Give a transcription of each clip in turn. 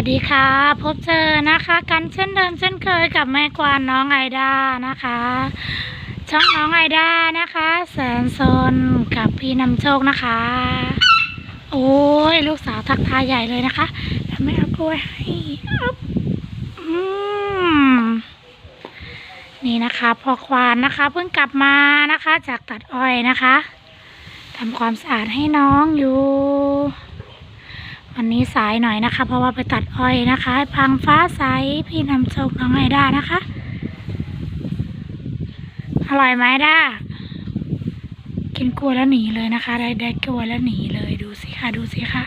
วัสดีค่ะ พบเจอนะคะ กันเช่นเดิมเช่นเคยกับแม่กวานน้องไอดานะคะ ช่องน้องไอดานะคะ แสนซนกับพี่นำโชคนะคะ โอ้ยลูกสาวทักทายใหญ่เลยนะคะแล้วไม่เอากล้วยให้อืมนี่นะคะพอควานนะคะ เพิ่งกลับมานะคะ จากตัดอ้อยนะคะทำความสะอาดให้น้องอยู่ วันนี้สายหน่อยนะคะ เพราะว่าไปตัดอ้อยนะคะพังฟ้าใสพี่นำโชคน้องไอด้านะคะ อร่อยไหมด้ากินกลัวแล้วหนีเลยนะคะ ได้ได้กลัวแล้วหนีเลยดูสิค่ะดูสิค่ะ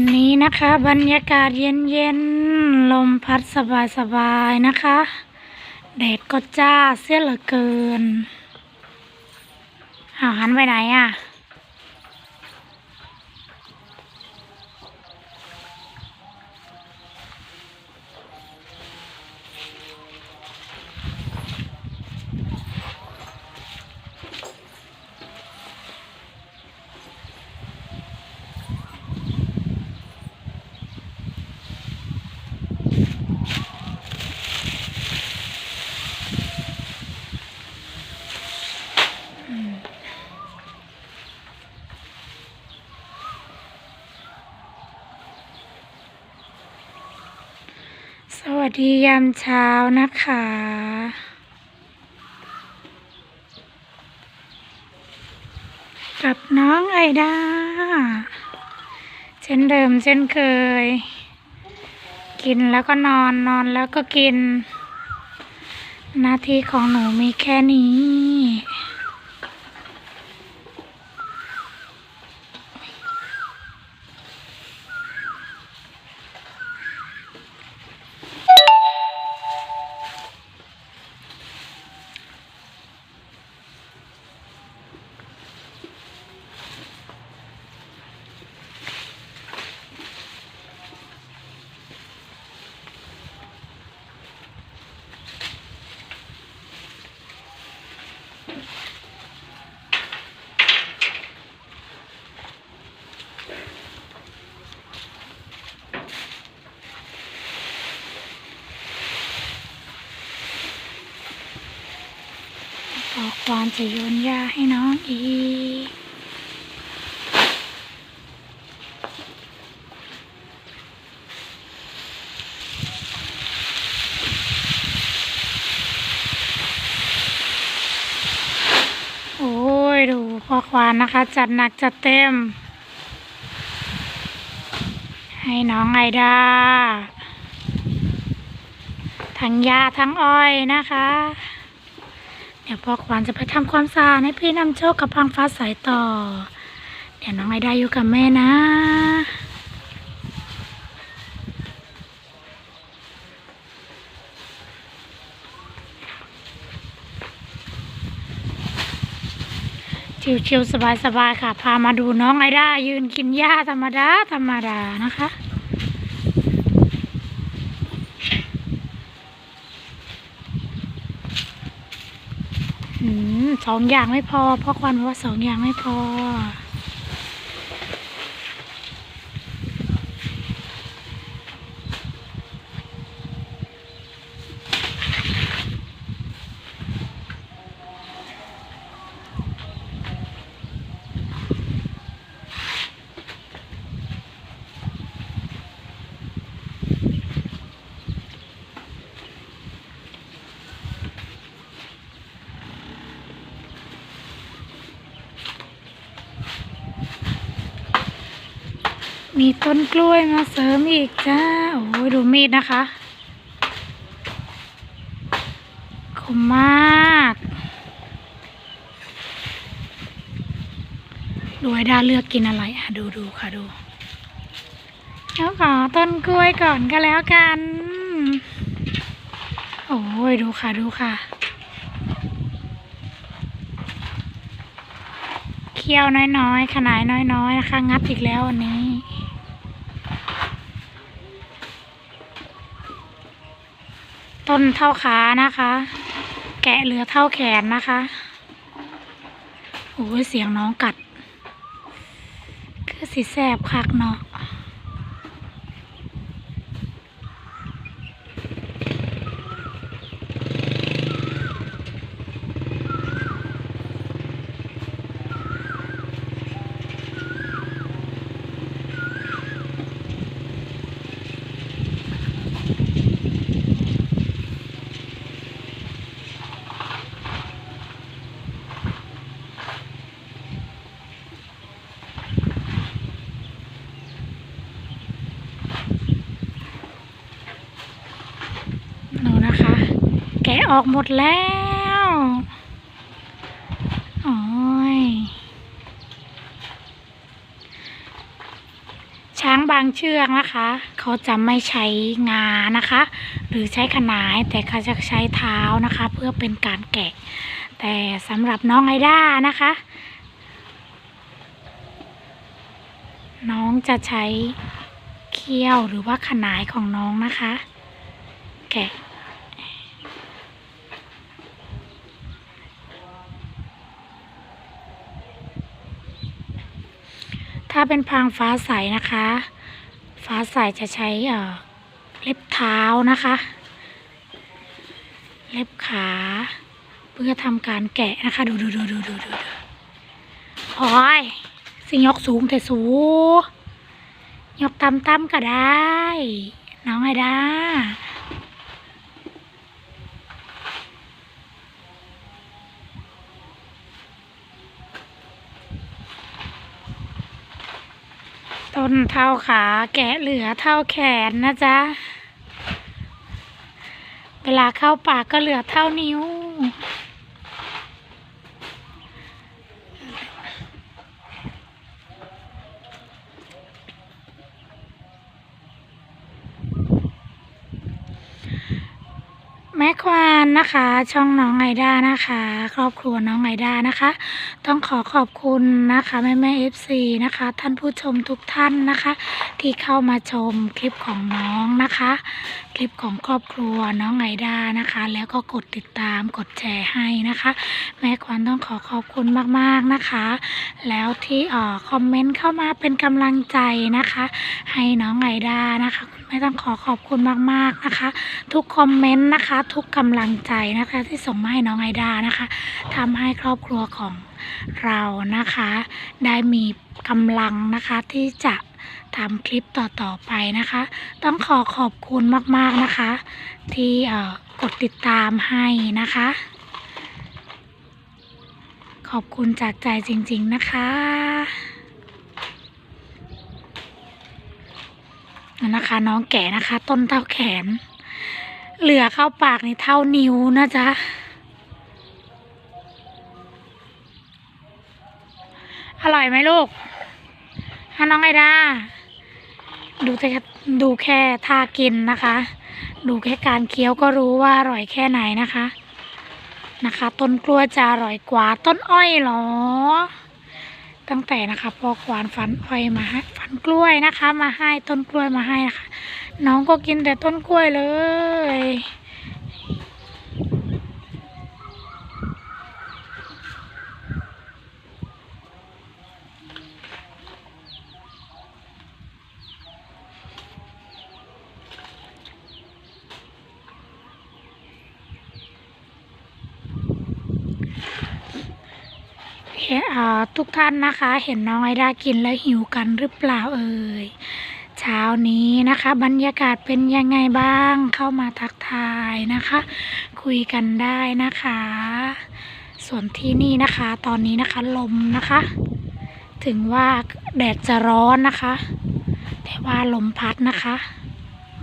วันนี้นะคะ บรรยากาศเย็นๆลมพัดสบายๆนะคะ แดดก็จ้าเสียเหลือเกินอาหันไปไหนอะวัส ดียามเช้านะคะ กับน้องไอดา เช่นเดิมเช่นเคย กินแล้วก็นอนนอนแล้วก็กิน หน้าที่ของหนูมีแค่นี้ ขอค วามจะโยนยาให้น้องอีก โอ้ย ดูพ่อควานนะคะ จัดหนักจัดเต็ม ให้น้องไอดาทั้งยาทั้งอ้อยนะคะ เดี๋ยวพ่อควานจะไปทำความสะอาดให้พี่นำโชคกับพังฟ้าใสต่อ เดี๋ยวน้องไอไดาอยู่กับแม่นะชิวๆสบายๆค่ะ พามาดูน้องไอด้ายืนกินหญ้าธรรมดา ธรรมดานะคะ อืมส องอย่างไม่พอเพราะควันบอกว่าสองอย่างไม่พอ มีต้นกล้วยมาเสริมอีกจ้า โอ้ยดูมีดนะคะ คมมาก ดูไอ้ดาเลือกกินอะไรอะดูดูค่ะดูแล้วขอต้นกล้วยก่อนก็แล้วกัน โอ้ยดูค่ะดูค่ะ เคี้ยวน้อยๆ ขนายน้อยๆนะคะงับอีกแล้ววันนี้ ต้นเท่าขานะคะ แกะเหลือเท่าแขนนะคะโอ้ยเสียงน้องกัด คือสิแสบคักเนาะหนูนะคะ แกะ ออกหมดแล้วโอ้ยช้างบางเชือกนะคะ เขาจะไม่ใช้งานะคะ หรือใช้ขนายแต่เขาจะใช้เท้านะคะ เพื่อเป็นการแกะ แต่สำหรับน้องไอด้านะคะ น้องจะใช้เขี้ยวหรือว่าขนายของน้องนะคะ แกะ ถ้าเป็นพางฟ้าใสนะคะ ฟ้าใสจะใช้เอ่อเล็บเท้านะคะ เล็บขา เพื่อทำการแกะนะคะ ดูดูดูดูดูดูดูโอ้ยสิยกสูงแต่สูงยกต่ำต่ำก็ได้ น้องไอดา นเท่าขาแกะเหลือเท่าแขนนะจ๊ะ เวลาเข้าปากก็เหลือเท่านิ้ว แม่ควา นะคะ ช่องน้องไอด้านะคะ ครอบครัวน้องไอด้านะคะ ต้องขอขอบคุณนะคะแม่แม่เอฟซีนะคะ ท่านผู้ชมทุกท่านนะคะ ที่เข้ามาชมคลิปของน้องนะคะ คลิปของครอบครัวน้องไอด้านะคะ แล้วก็กดติดตามกดแชร์ให้นะคะ แม่ควานต้องขอขอบคุณมากๆนะคะ แล้วที่ออคอมเมนต์เข้ามาเป็นกำลังใจนะคะ ให้น้องไอด้านะคะ คุณแม่ต้องขอขอบคุณมากๆนะคะ ทุกคอมเมนต์นะคะ ทุกกำลังใจนะคะ ที่ส่งมาให้น้องไอดานะคะทำให้ครอบครัวของเรานะคะ ได้มีกำลังนะคะที่จะทำคลิปต่อๆไปนะคะ ต้องขอขอบคุณมากๆนะคะ ที่กดติดตามให้นะคะ ขอบคุณจากใจจริง ๆนะคะนะคะ น้องแก่นะคะ ต้นเท่าแขน เหลือเข้าปากนี่เท่านิ้วนะจ๊ะ อร่อยไหมลูกฮะน้องไอดา ดูแต่ดูแค่ท่ากินนะคะ ดูแค่การเคี้ยวก็รู้ว่าอร่อยแค่ไหนนะคะ นะคะ ต้นกล้วยจะอร่อยกว่าต้นอ้อยเหรอ ตั้งแต่นะคะพอกวานฟันอ้อยมาให้ฟันกล้วยนะคะ มาให้ต้นกล้วยมาให้นะคะ น้องก็กินแต่ต้นกล้วยเลยเอ่อทุกท่านนะคะ เห็นน้องไอดากินแล้วหิวกันหรือเปล่าเอ่ย ช้านี้นะคะ บรรยากาศเป็นยังไงบ้างเข้ามาทักทายนะคะ คุยกันได้นะคะ ส่วนที่นี่นะคะ ตอนนี้นะคะลมนะคะ ถึงว่าแดดจะร้อนนะคะ แต่ว่าลมพัดนะคะ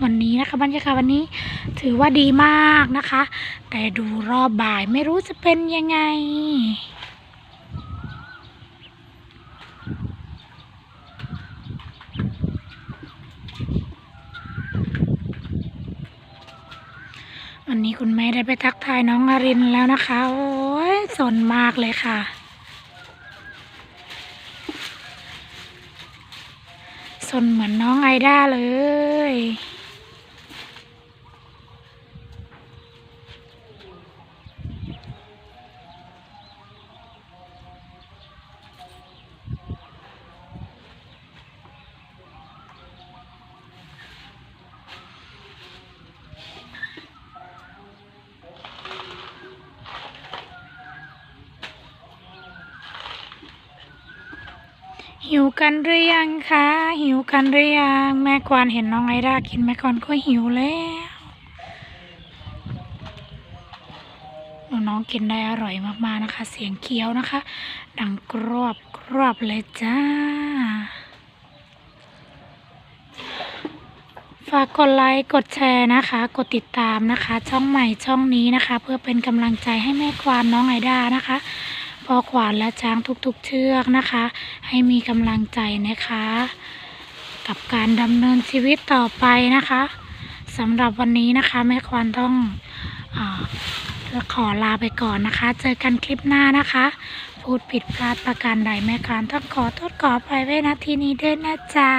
วันนี้นะคะบรรยากาศวันนี้ถือว่าดีมากนะคะ แต่ดูรอบบ่ายไม่รู้จะเป็นยังไง นี้คุณแม่ได้ไปทักทายน้องอรินแล้วนะคะ โอ้ยสนมากเลยค่ะ สนเหมือนน้องไอด้าเลย หิวกันหรือยังคะ หิวกันหรือยังแม่กวานเห็นน้องไอดากินแม่กวานก็หิวแล้วน้องกินได้อร่อยมากๆนะคะ เสียงเคี้ยวนะคะ ดังกรอบกรอบเลยจ้า ฝากกดไลค์กดแชร์นะคะ กดติดตามนะคะ ช่องใหม่ช่องนี้นะคะ เพื่อเป็นกำลังใจให้แม่ควานน้องไอดานะคะ พอขวานและช้างทุกๆเชือกนะคะ ให้มีกำลังใจนะคะ กับการดำเนินชีวิตต่อไปนะคะสำหรับวันนี้นะคะ แม่ควานต้องอขอลาไปก่อนนะคะ เจอกันคลิปหน้านะคะ พูดผิดพลาดประการใดแม่ควานต้องขอโทษขอไปไว้ณที่นี้ด้วยนะจ๊ะ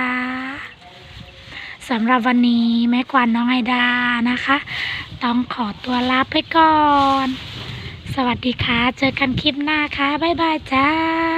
สำหรับวันนี้แม่กวานน้องไอดานะคะ ต้องขอตัวลาไปก่อน สวัสดีค่ะ เจอกันคลิปหน้าค่ะ บ๊ายบายจ้า